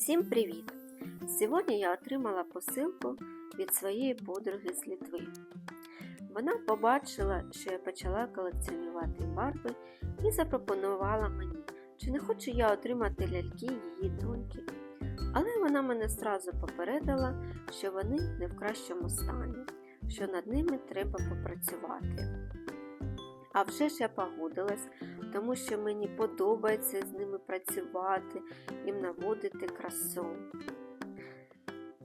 Всім привіт! Сьогодні я отримала посилку від своєї подруги з Літви. Вона побачила, що я почала колекціонувати барви і запропонувала мені, чи не хочу я отримати ляльки її доньки. Але вона мене зразу попередила, що вони не в кращому стані, що над ними треба попрацювати. А вже ж я погодилась, тому що мені подобається з ними працювати, їм наводити красу.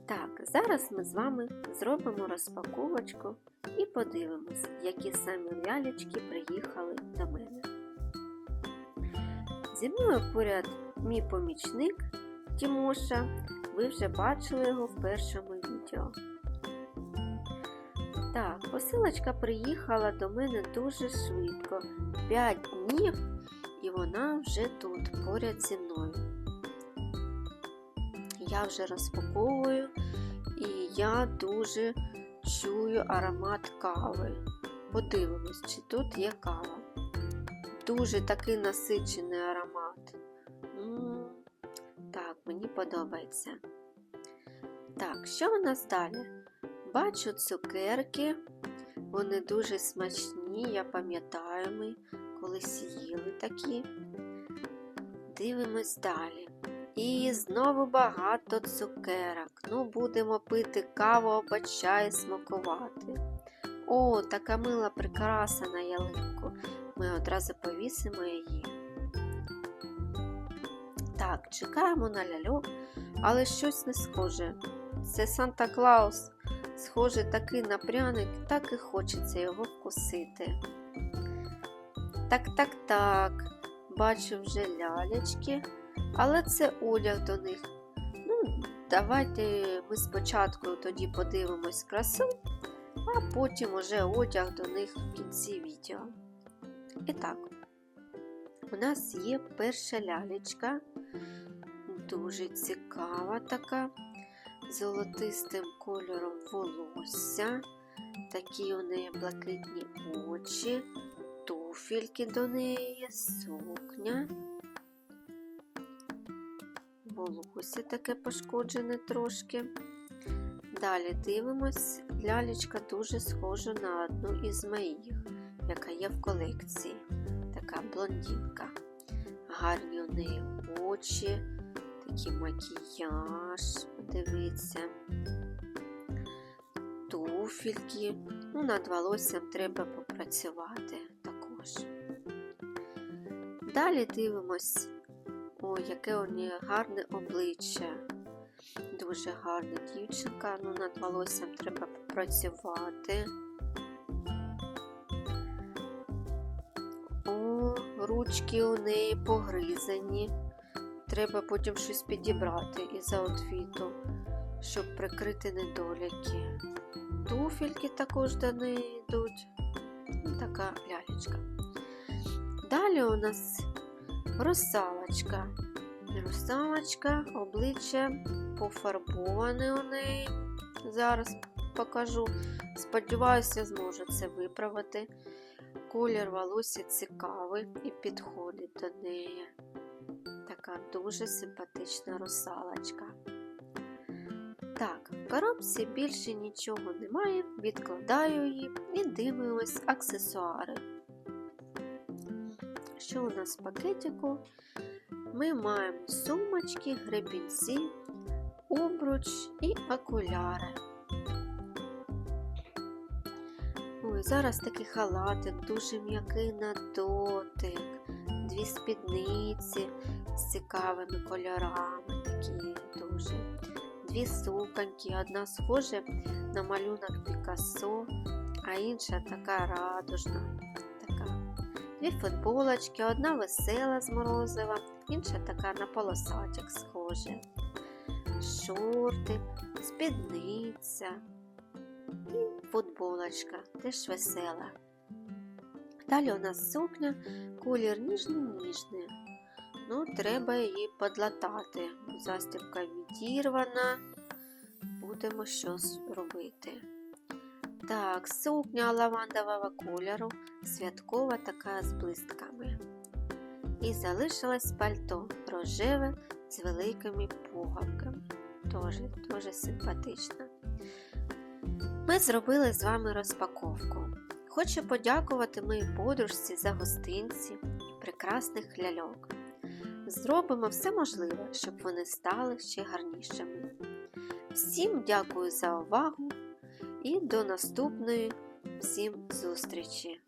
Так, зараз ми з вами зробимо розпаковочку і подивимось, які самі лялечки приїхали до мене. Зі мною поряд мій помічник Тімоша. Ви вже бачили його в першому відео. Так, посилочка приїхала до мене дуже швидко. 5 днів, і вона вже тут, поряд зі мною. Я вже розпаковую, і я дуже чую аромат кави. Подивимось, чи тут є кава. Дуже такий насичений аромат. М, Так, мені подобається. Так, що у нас далі? Бачу цукерки, вони дуже смачні, я пам'ятаю, ми колись їли такі. Дивимось далі. І знову багато цукерок. Ну, будемо пити каву або чай смакувати. О, така мила прикраса на ялинку. Ми одразу повісимо її. Так, чекаємо на ляльок, але щось не схоже. Це Санта Клаус. Схоже, такий на пряник, так і хочеться його вкусити. Так, так, так, бачу вже лялечки, але це одяг до них. Ну, давайте ми спочатку тоді подивимось красу, а потім уже одяг до них в кінці відео. І так, у нас є перша лялечка, дуже цікава така золотистим кольором волосся, такі у неї блакитні очі, туфельки до неї, сукня. Волосся таке пошкоджене трошки. Далі дивимось, лялечка дуже схожа на одну із моїх, яка є в колекції. Така блондинка. Гарні у неї очі, такий макіяж, подивіться. Туфельки. Ну, над волоссям треба попрацювати також. Далі дивимось, о, яке у неї гарне обличчя. Дуже гарна дівчинка, ну над волоссям треба попрацювати. О, ручки у неї погризані. Треба потім щось підібрати із аутфіту, щоб прикрити недоліки. Туфельки також до неї йдуть. Ну, така лялечка. Далі у нас русалочка. Русалочка, обличчя пофарбоване у неї. Зараз покажу. Сподіваюся, зможу це виправити. Колір волосся цікавий і підходить до неї. Така дуже симпатична русалочка. Так, в коробці більше нічого немає, відкладаю її і дивимось аксесуари. Що у нас в пакетику? Ми маємо сумочки, гребінці, обруч і окуляри. Ой, зараз такий халатик, дуже м'який на дотик, дві спідниці з цікавими кольорами, такі дуже. Дві суконьки, одна схожа на малюнок Пікассо, а інша така радужна. Така. Дві футболочки, одна весела з морозива, інша така на полосатик схожа. Шорти, спідниця і футболочка, теж весела. Далі у нас сукня, колір ніжний-ніжний. Ну, треба її подлатати. Застібка відірвана. Будемо щось робити. Так, сукня лавандового кольору, святкова така з блистками. І залишилось пальто рожеве з великими пуговками. Тоже, дуже симпатична. Ми зробили з вами розпаковку. Хочу подякувати моїй подружці за гостинці і прекрасних ляльок. Зробимо все можливе, щоб вони стали ще гарнішими. Всім дякую за увагу і до наступної всім зустрічі!